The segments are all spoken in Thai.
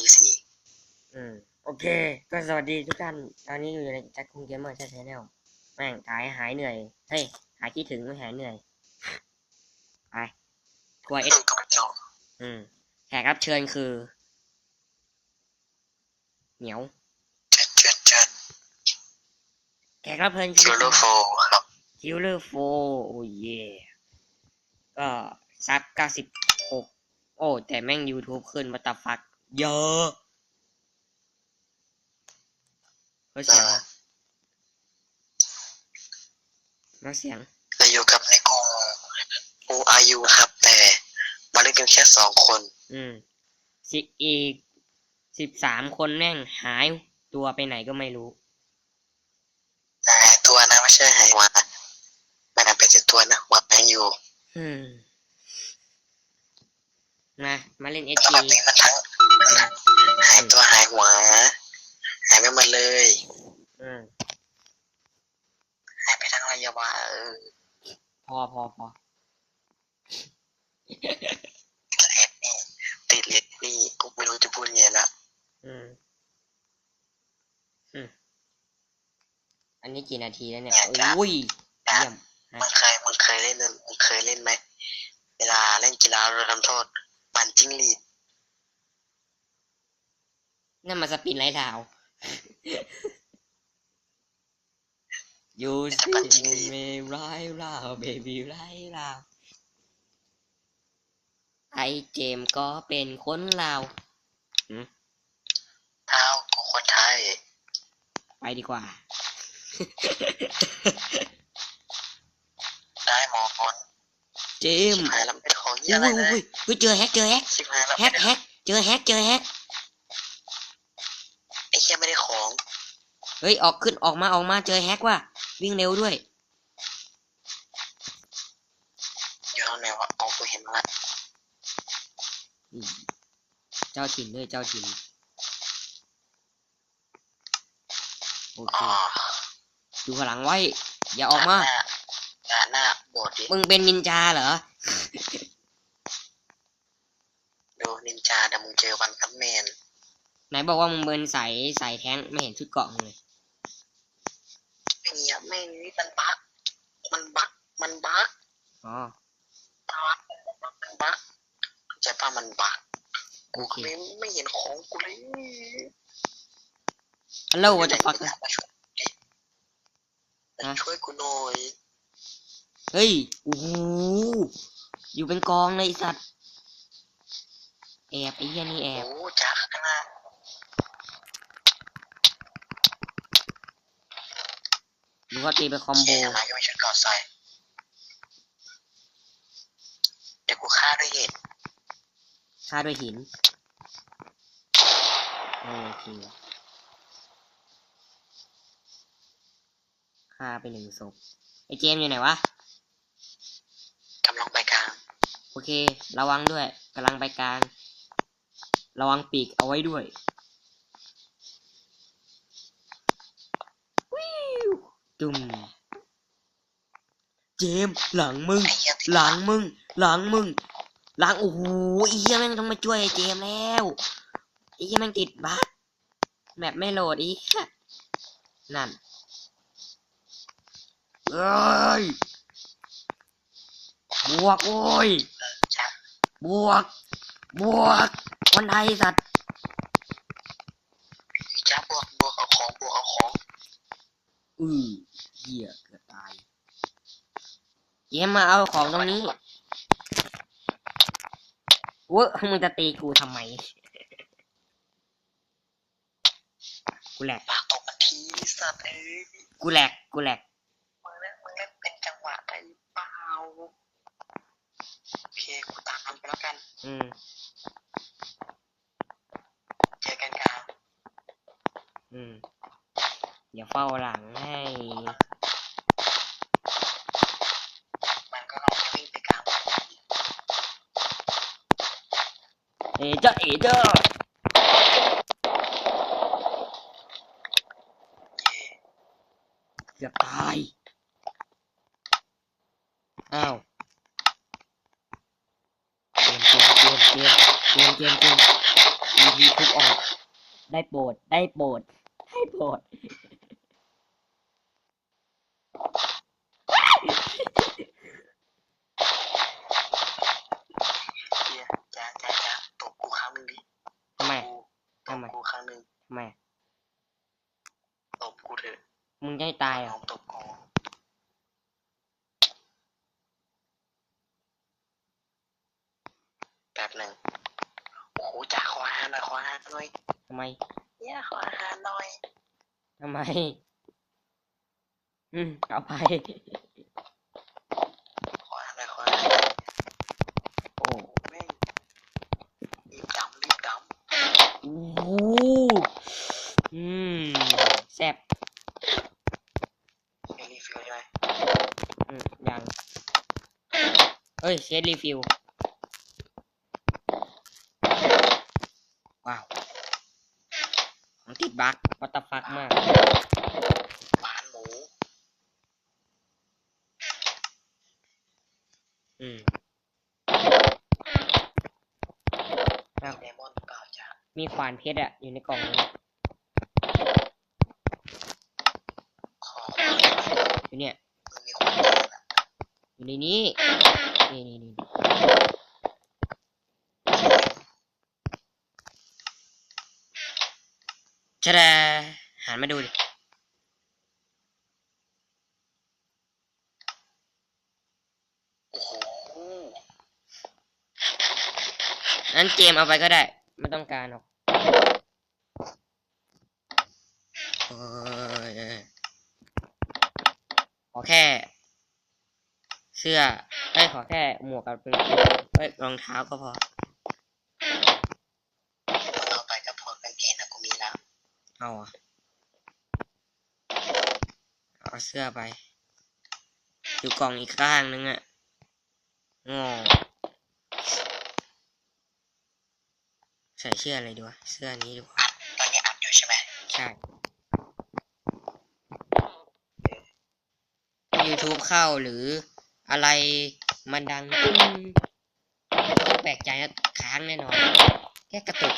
สี่สี่อืม โอเค ก็สวัสดีทุกท่าน ตอนนี้อยู่ในจักรคุงเกมเมอร์ชาแนลแม่งถ่ายหายเหนื่อย เฮ้ย หายคิดถึงไม่หายเหนื่อย ไปทัวร์เอ็เอ็กงกับเจ้าอืม แขกรับเชิญคือ เหนียวเชิญเชิญเชิญแขกรับเชิญคิวเลอร์โฟครับคิวเลอร์โฟโอ้เย่ก็ซับเก้าสิบหกโอ้ แต่แม่ง YouTube ขึ้นมาตาฟัก เยอะเฮ้ยเสียงอะแล้วเสียงเราอยู่กับในกลุ่มอูอายุครับ แต่มาเล่นกันแค่สองคน อืมสิอีกสิบสามคนแม่งหายตัวไปไหนก็ไม่รู้แต่ตัวนะไม่ใช่หายหัวนะมันเป็นสิบตัวนะหัวแมงอยู่ อืมมามาเล่นเอแล้วจีแบบนี้มันทั้ง หายตัวหายหัวหายไปหมดเลยอืมหายไปทั้งระยะวะเออพอพอพอเลดนี่ติดเลดนี่กูไม่รู้จะพูดยังไงละอืม อืม อันนี้กี่นาทีแล้วเนี่ยอุ้ยเยี่ยมมึงเคยมึงเคยเล่นมึงเคยเล่นไหม เวลาเล่นกีฬาเราทำโทษ ปั่นจิ้งหรีด นั่นมาสปินไร้ดาว You see me right now baby right now ไอเจมส์ก็เป็นคนลาวเท้ากูคนไทย ไปดีกว่า ได้หมอคนเจมส์หายแล้วเป็นของอุ้เยี่ยอะไรยนะอุ้ยอุ้ยเจอแฮกเจอแฮกชิบหายแล้วแฮกแฮกเจอแฮกเจอแฮก ไอ้เหี้ยไม่ได้ของ เฮ้ย ออกขึ้นออกมาออกมาเจอแฮกว่ะวิ่งเร็วด้วยอยู่ตรงไหนวะอ๋อกูเห็นแล้วอืมเจ้าถิ่นด้วยเจ้าถิ่นโอเคอ๋อดูข้างหลังไว้ อย่าออกมาหน้าหน้าโบดดิมึงเป็นนินจาเหรอดูนินจาแต่มึงเจอวันคัมแมนไหนบอกว่ามึงเป็นสายสายแท้งไม่เห็นชุดเกราะมึงเลย ไอ้เหี้ยแม่งนี่มันบั๊กมันบั๊กมันบั๊กอ๋อมันบั๊กเข้าใจป่ะมันบั๊กโอกูเคไม่ไม่เห็นของกูเลยฮัลโหลว่าจะฟักมาช่วยดิฮะช่วยกูหน่อย เฮ้ยโอ้โหอยู่เป็นกองเลยไอ้สัตว์ แอบไอ้เหี้ยนี่แอบ โอ้จ้าข้างหน้า หรือว่าตีไปคอมโบเหี้ยทำไมก็ไม่ช่วยกอดใส่เดี๋ยวกูฆ่าด้วยเหตุฆ่าด้วยหิน โอเคฆ่าไปหนึ่งศพ ไอ้เจมส์อยู่ไหนวะ กำลังไปกลางโอเค ระวังด้วยกำลังไปกลาง ระวังปีกเอาไว้ด้วย วิว จุ่มเจมส์หลังมึงไอ้เหี้ยติดหลังมึง หลังมึง หลังโอ้โหไอ้เหี้ยแม่งต้องมาช่วยไอ้เจมส์แล้วไอ้เหี้ยแม่งติดบั๊กแมปไม่โหลดอีกนั่นเอ้ยบวกโอ้ยจ้าบวก บวก คนไทยสัตว์จ้าบวกบวกเอาของบวกเอาของอือ เหี้ยเกือบตายเจมส์มาเอาของตรงนี้เว้ยมึงจะตีกูทำไม กูแหลกปากตกมาทีสัตว์เอ้ยกูแหลก กูแหลกมึงเล่นมึงเล่นเป็นจังหวะได้หรือเปล่าโอเคกูตามไปแล้วกัน อืมเจอกันกลางอืมอย่าเฝ้าหลังให้ มันก็ลองวิ่งไปกลาง เอเจ้าเอเจ้าเย่เกือบตาย อ้าวเกมเกมเกมเกมเกมเกมเกมทีทุบออก ได้โปรด ได้โปรด ได้โปรด เฮียจ้าจ้าจ้าตบกูครั้งหนึ่งดิ ทำไม กูต ทำ บ ไม กูครั้งหนึ่ง ทำ ไมตบกูเถอะมึงจะให้ตายเหรน้อองตบกูแป๊บหนึ่งโอ้โหจ่าขออาหารหน่อยขออาหารหน่อยทำไมเนี่ยขออาหารหน่อย ทำไม อืมเอาไป ขออาหารหน่อยขออาหารหน่อย โอ้ แม่งรีบดำรีบด โอ้โหอืมแซ่บำไม่รีฟิลใช่ไหม อืมยังเอ้ยเชดรีฟิลว้าวของติดบั๊กวัตฟักมากหวานหมู อืมมีไดมอนด์เปล่าจ้ามีขวานเพชรอะอยู่ในกล่องนี้ขออยู่เนี่ยมันมีความเย็นอะอยู่ในนี้ นี่นี่นี่ชะดาหันมาดูดิโอ้โหนั้นเจมเอาไปก็ได้ ไม่ต้องการหรอกเออขอแค่ เสื้อเอ้ยขอแค่หมวกกับกางเกงเอ้ยรองเท้าก็พอมันเอาไปก็พอกางเกงนะกูมีแล้วเอาอะเอาเสื้อไป อยู่กล่องอีกข้างนึงอะงอใส่เสื้ออะไรดีวะเสื้อนี้ดีกว่าอัดตอนนี้อัดอยู่ใช่ไหมใช่ YouTube เข้าหรือ อะไรมันดังปึ้งไม่ต้องแปลกใจนะค้างแน่นอน แค่กระตุก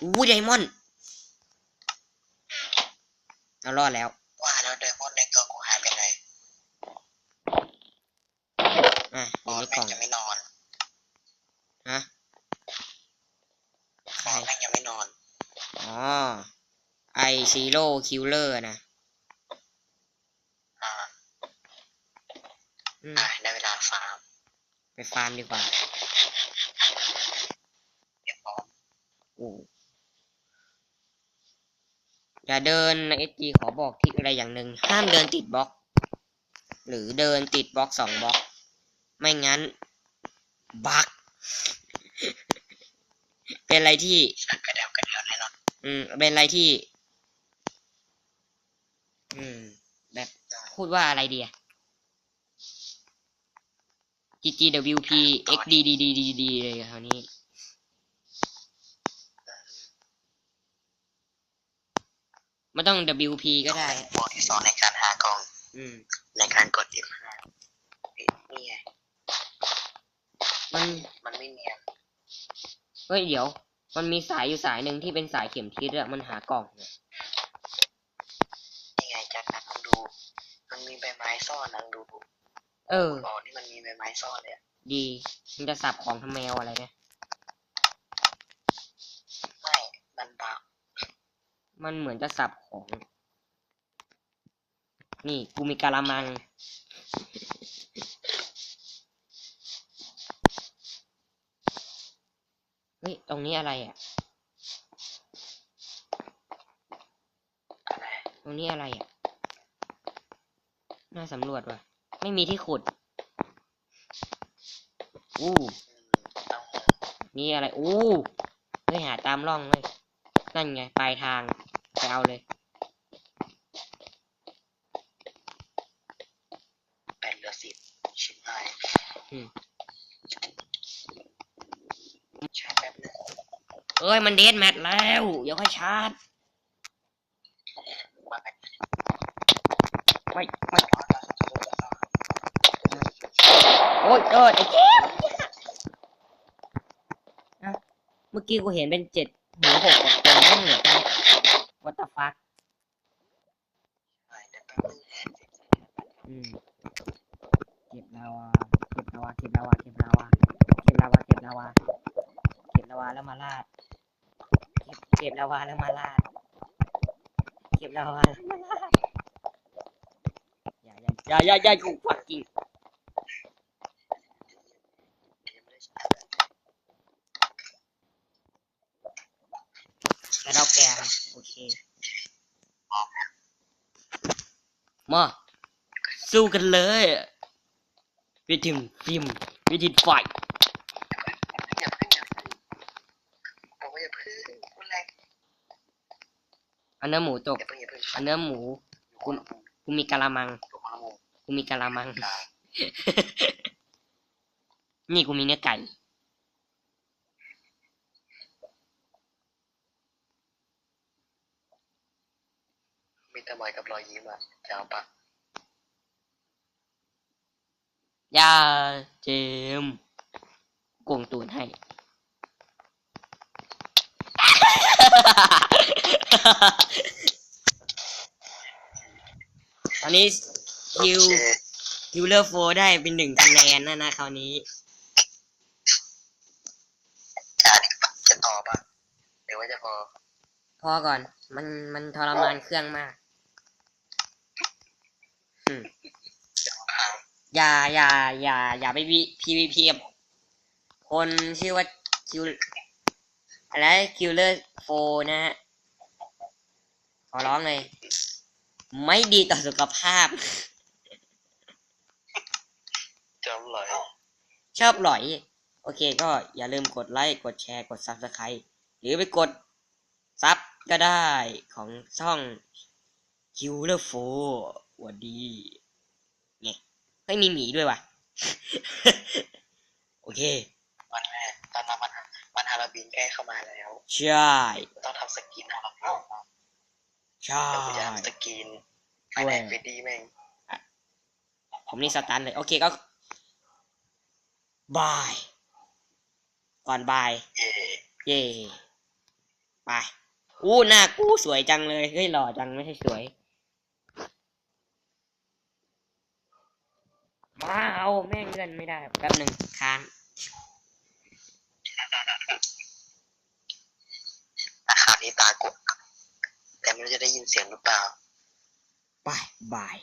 อู้ไดมอนด์เอารอดแล้ว ว่าแล้วไดมอนด์ในตัวกูหายไปไหนอะอบอยู่สในแม่กล่องงยังไม่นอนฮะใคบรอสแม่งยังไม่นอนอ๋อไอซีโร่คิลเลอร์นะ อ่า อืม อะได้เวลาฟาร์ม ไป ฟาร์มดีกว่าเดี๋ยวพร้อมโอ้อย่าเดินในเอจีขอบอกที่อะไรอย่างหนึ่งห้ามเดินติดบล็อก หรือเดินติดบล็อกสองบล็อก ไม่งั้นบักเป็นอะไรที่ชักกระเดวกระเดวแน่นอนอืม เป็นอะไรที่ อืม แบบพูดว่าอะไรดีอะ GGWP XDDDDD เลยคราวนี้ไม่ต้อง WP ก็ได้บวกที่สองในการหากล่องอืมในการกด F5 นี่ไงมันมันไม่เนียนเฮ้ยเดี๋ยว มันมีสายอยู่สายหนึ่งที่เป็นสายเข็มทิศอะมันหากล่องเนี่ยนี่ไงจักรลองดู มันมีใบไม้ซ่อนนะลองดู เออ ซ่อนเลยอะดีมันจะสับของทำแมวอะไรเนี่ยไม่มันบักมันเหมือนจะสับของ นี่กูมีกะละมัง เฮ้ย ตรงนี้อะไรอะ อะไรตรงนี้อะไรอะ น่าสำรวจว่ะ ไม่มีที่ขุด อู้อืมเต้าหู้นี่อะไร อู้เฮ้ยหาตามร่องเลยนั่นไง ปลายทาง ไปเอาเลยแปดเหลือสิบชิบหายอืมใช้แป๊บนึงเอ้ย มันเดทแมทแล้ว เดี๋ยวค่อยชาร์จว่าไปไม่ไม่โอ้ยเออไอ้เจ๊บเอ้าเมื่อ กี้กูเห็นเป็นเจ็ดหมูหกกับคนไม่เหมือนกัน what the fuck เดี๋ยวแป๊บนึงอืมเก็บลาวาเก็บลาวาเก็บลาวาเก็บลาวาเก็บลาวาเก็บลาวาเก็บลาวาแล้วมาลาดเก็บเก็บลาวาแล้วมาลาดเก็บลาวาแล้วมาลาดอย่าอย่าอย่าอย่าอย่ากูฟักกิ้ง ยังไม่ได้ใช้ แต่เราแกงโอเคมาสู้กันเลยวิธีฟิล์มวิธีไฟอย่าเพิ่งอย่าเพิ่งบอกว่าอย่าเพิ่งคุณแรงอันเนื้อหมูตก อย่าเพิ่งอย่าเพิ่งอันเนื้อหมูอยู่คนละมุมกูมีกะละมังอยู่คนละมุมกูมีกะละมังกลางนี่กูมีเนื้อไก่ มีแต่หมอยกับรอยยิ้มอะจะเอาปะย่าเจมส์โกงตูนให้ ตอนนี้คิว โอเคคิวเลอร์โฟได้เป็นหนึ่งคะแนนนะนะคราวนี้ จะจะต่อปะหรือว่าจะพอ พอก่อน มันมันทรมานเครื่องมากอืม จะพัง อย่าอย่าอย่าอย่าไปพีพีวีพีกับคนชื่อว่าคิวอะไรคิวเลอร์โฟนะฮะขอร้องเลย ไม่ดีต่อสุขภาพจะอร่อย ชอบหลอย โอเคก็อย่าลืมกดไลค์ กดแชร์ กด Subscribe หรือไปกดซับก็ได้ของช่อง k i l l e r 4หวัดดีเนี่ย ไม่มีหมีด้วยว่ะ โอเควันแรกตอนนั้นมันมันฮาราบินใกล้เข้ามาแล้ว ใช่ ต้องทำสกินฮาราบินมาใช่เดี๋ยวกูจะทำสกินไปไหนไปดีแม่งผมนี่สตันเลย โอเคก็บาย ก่อนบาย เย่เย่ไปอู้หน้ากูสวยจังเลย เฮ้ยหล่อจังไม่ใช่สวย ว้าวแม่งเลื่อนไม่ได้แป๊บหนึ่งค้างอะคราวนี้ตากดแต่ไม่รู้จะได้ยินเสียงหรือเปล่าไปบาย